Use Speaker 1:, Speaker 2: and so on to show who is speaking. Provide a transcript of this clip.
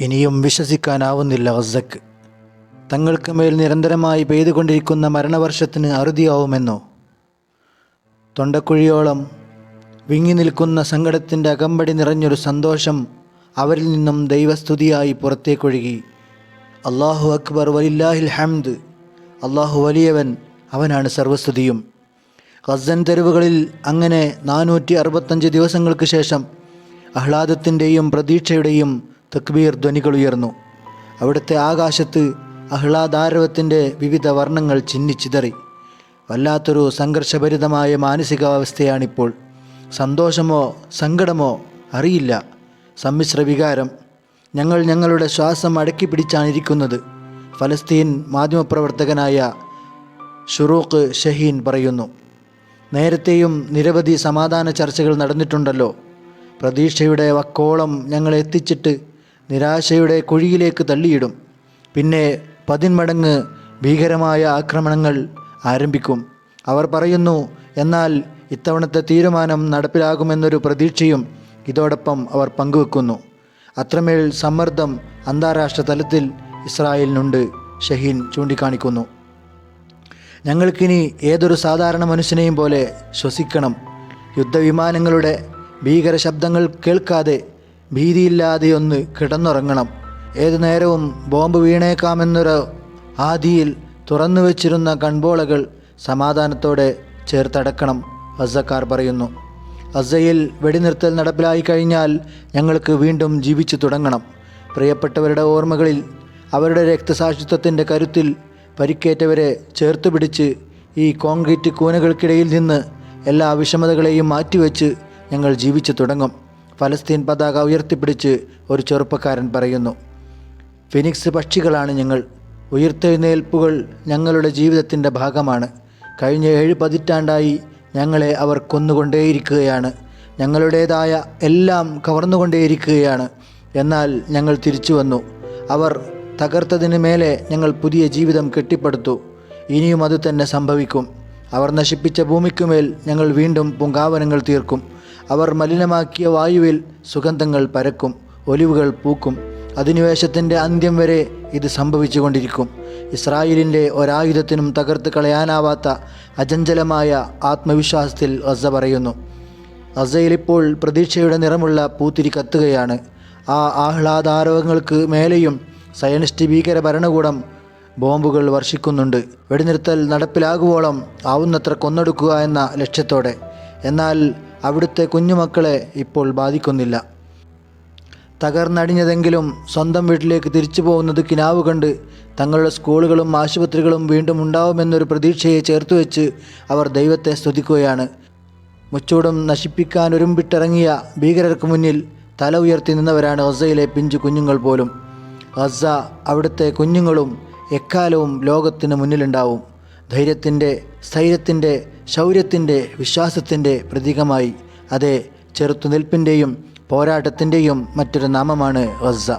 Speaker 1: ഇനിയും വിശ്വസിക്കാനാവുന്നില്ല ഗസക്ക് തങ്ങൾക്ക് മേൽ നിരന്തരമായി പെയ്തുകൊണ്ടിരിക്കുന്ന മരണവർഷത്തിന് അറുതിയാവുമെന്നോ? തൊണ്ടക്കുഴിയോളം വിങ്ങി നിൽക്കുന്ന സങ്കടത്തിന്റെ അകമ്പടി നിറഞ്ഞൊരു സന്തോഷം അവരിൽ നിന്നും ദൈവസ്തുതിയായി പുറത്തേക്കൊഴുകി. അള്ളാഹു അക്ബർ വലില്ലാഹിൽ ഹംദ്. അള്ളാഹു വലിയവൻ അവനാണ് സർവസ്തുതിയും. ഖസൻ തെരുവുകളിൽ അങ്ങനെ നാനൂറ്റി അറുപത്തഞ്ച് ദിവസങ്ങൾക്ക് ശേഷം ആഹ്ലാദത്തിന്റെയും പ്രതീക്ഷയുടെയും തക്ബീർ ധ്വനികൾ ഉയർന്നു. അവിടുത്തെ ആകാശത്ത് ആഹ്ലാദാരവത്തിന്റെ വിവിധ വർണങ്ങൾ ചിന്നിച്ചിതറി വല്ലാത്തൊരു സംഘർഷഭരിതമായ മാനസികാവസ്ഥയാണിപ്പോൾ. സന്തോഷമോ സങ്കടമോ അറിയില്ല. സമ്മിശ്ര വികാരം. ഞങ്ങൾ ഞങ്ങളുടെ ശ്വാസം അടക്കി പിടിച്ചാണിരിക്കുന്നത് ഫലസ്തീൻ മാധ്യമപ്രവർത്തകനായ ഷുറൂഖ് ഷഹീൻ പറയുന്നു. നേരത്തെയും നിരവധി സമാധാന ചർച്ചകൾ നടന്നിട്ടുണ്ടല്ലോ. പ്രതീക്ഷയുടെ വക്കോളം ഞങ്ങൾ എത്തിച്ചിട്ട് നിരാശയുടെ കുഴിയിലേക്ക് തള്ളിയിടും. പിന്നെ പതിന്മടങ്ങ് ഭീകരമായ ആക്രമണങ്ങൾ ആരംഭിക്കും. അവർ പറയുന്നു എന്നാൽ ഇത്തവണത്തെ തീരുമാനം നടപ്പിലാകുമെന്നൊരു പ്രതീക്ഷയും ഇതോടൊപ്പം അവർ പങ്കുവെക്കുന്നു. അത്രമേൽ സമ്മർദ്ദം അന്താരാഷ്ട്ര തലത്തിൽ ഇസ്രായേലിനുണ്ട് ഷഹീൻ ചൂണ്ടിക്കാണിക്കുന്നു. ഞങ്ങൾക്കിനി ഏതൊരു സാധാരണ മനുഷ്യനെയും പോലെ ശ്വസിക്കണം. യുദ്ധവിമാനങ്ങളുടെ ഭീകര ശബ്ദങ്ങൾ കേൾക്കാതെ ഭീതിയില്ലാതെ ഒന്ന് കിടന്നുറങ്ങണം. ഏതു നേരവും ബോംബ് വീണേക്കാമെന്നൊരു ആദിയിൽ തുറന്നു വച്ചിരുന്ന കൺബോളകൾ സമാധാനത്തോടെ ചേർത്തടക്കണം അസക്കാർ പറയുന്നു. അസയിൽ വെടിനിർത്തൽ നടപ്പിലായി കഴിഞ്ഞാൽ ഞങ്ങൾക്ക് വീണ്ടും ജീവിച്ചു തുടങ്ങണം. പ്രിയപ്പെട്ടവരുടെ ഓർമ്മകളിൽ അവരുടെ രക്തസാക്ഷിത്വത്തിന്റെ കരുത്തിൽ പരിക്കേറ്റവരെ ചേർത്ത് പിടിച്ച് ഈ കോൺക്രീറ്റ് കൂനകൾക്കിടയിൽ നിന്ന് എല്ലാ വിഷമതകളെയും മാറ്റിവെച്ച് ഞങ്ങൾ ജീവിച്ചു തുടങ്ങും. ഫലസ്തീൻ പതാക ഉയർത്തിപ്പിടിച്ച് ഒരു ചെറുപ്പക്കാരൻ പറയുന്നു ഫിനിക്സ് പക്ഷികളാണ് ഞങ്ങൾ. ഉയർത്തെഴുന്നേൽപ്പുകൾ ഞങ്ങളുടെ ജീവിതത്തിന്റെ ഭാഗമാണ്. കഴിഞ്ഞ ഏഴ് പതിറ്റാണ്ടായി ഞങ്ങളെ അവർ കൊന്നുകൊണ്ടേയിരിക്കുകയാണ്. ഞങ്ങളുടേതായ എല്ലാം കവർന്നുകൊണ്ടേയിരിക്കുകയാണ്. എന്നാൽ ഞങ്ങൾ തിരിച്ചു വന്നു. അവർ തകർത്തതിന് മേലെ ഞങ്ങൾ പുതിയ ജീവിതം കെട്ടിപ്പടുത്തു. ഇനിയും അത് തന്നെ സംഭവിക്കും. അവർ നശിപ്പിച്ച ഭൂമിക്കുമേൽ ഞങ്ങൾ വീണ്ടും പൂങ്കാവനങ്ങൾ തീർക്കും. അവർ മലിനമാക്കിയ വായുവിൽ സുഗന്ധങ്ങൾ പരക്കും ഒലിവുകൾ പൂക്കും. അധിനിവേശത്തിന്റെ അന്ത്യം വരെ ഇത് സംഭവിച്ചുകൊണ്ടിരിക്കും. ഇസ്രായേലിന്റെ ഒരായുധത്തിനും തകർത്ത് കളയാനാവാത്ത അജഞ്ചലമായ ആത്മവിശ്വാസത്തിൽ റസ പറയുന്നു. അസയിൽ ഇപ്പോൾ പ്രതീക്ഷയുടെ നിറമുള്ള പൂത്തിരി കത്തുകയാണ്. ആ ആഹ്ലാദാരവങ്ങൾക്ക് മേലെയും സയനിസ്റ്റ് ഭീകര ഭരണകൂടം ബോംബുകൾ വർഷിക്കുന്നുണ്ട്. വെടിനിർത്തൽ നടപ്പിലാകുവോളം ആവുന്നത്ര കൊന്നൊടുക്കുക എന്ന ലക്ഷ്യത്തോടെ. എന്നാൽ അവിടുത്തെ കുഞ്ഞുമക്കളെ ഇപ്പോൾ ബാധിക്കുന്നില്ല. തകർന്നടിഞ്ഞതെങ്കിലും സ്വന്തം വീട്ടിലേക്ക് തിരിച്ചു പോകുന്നത് കിനാവ് കണ്ട് തങ്ങളുടെ സ്കൂളുകളും ആശുപത്രികളും വീണ്ടും ഉണ്ടാവുമെന്നൊരു പ്രതീക്ഷയെ ചേർത്ത് വെച്ച് അവർ ദൈവത്തെ സ്തുതിക്കുകയാണ്. മുച്ചൂടും നശിപ്പിക്കാൻ ഒരുമ്പിട്ടിറങ്ങിയ ഭീകരർക്ക് മുന്നിൽ തല ഉയർത്തി നിന്നവരാണ് ഗസയിലെ പിഞ്ചു കുഞ്ഞുങ്ങൾ പോലും. ഗസ അവിടുത്തെ കുഞ്ഞുങ്ങളും എക്കാലവും ലോകത്തിന് മുന്നിലുണ്ടാവും. ധൈര്യത്തിന്റെ സ്ഥൈര്യത്തിന്റെ ശൗര്യത്തിന്റെ വിശ്വാസത്തിന്റെ പ്രതീകമായി അതേ ചെറുത്തുനിൽപ്പിന്റെയും പോരാട്ടത്തിന്റെയും മറ്റൊരു നാമമാണ് ഗസ